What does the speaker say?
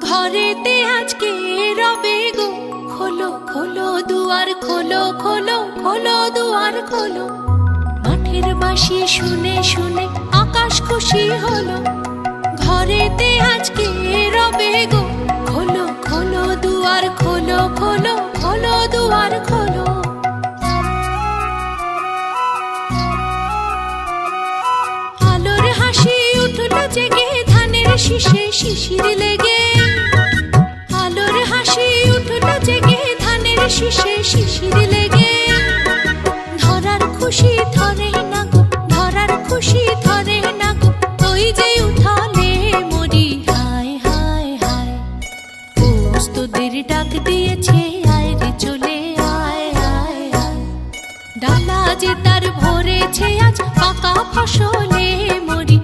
ঘরেতে আজকে রবে গো। খোলো খোলো দুয়ার, খোলো খোলো খোলো দুয়ার, খোলো। মাঠের বাঁশি শুনে শুনে আকাশ খুশি হলো। ঘরেতে আজকে রবে গো। খোলো খোলো দুয়ার, খোলো খোলো খোলো দুয়ার, খোলো। আলোর হাসি উঠল জেগে, ধানের শীষে শিশির লেগে। হাসি উঠল জেগে, ধানের শীষে শিশির লেগে। ধরার খুশি ধরে না গো, ধরার খুশি ধরে না গো। ওই যে উঠালে মরি, হায় হায় হায়। পোস্তদের ডাক দিয়েছে, আয় রে চলে, আয় হায় হায় ডালা যে তার ভরেছে, আজ পাকা ফসলে মরি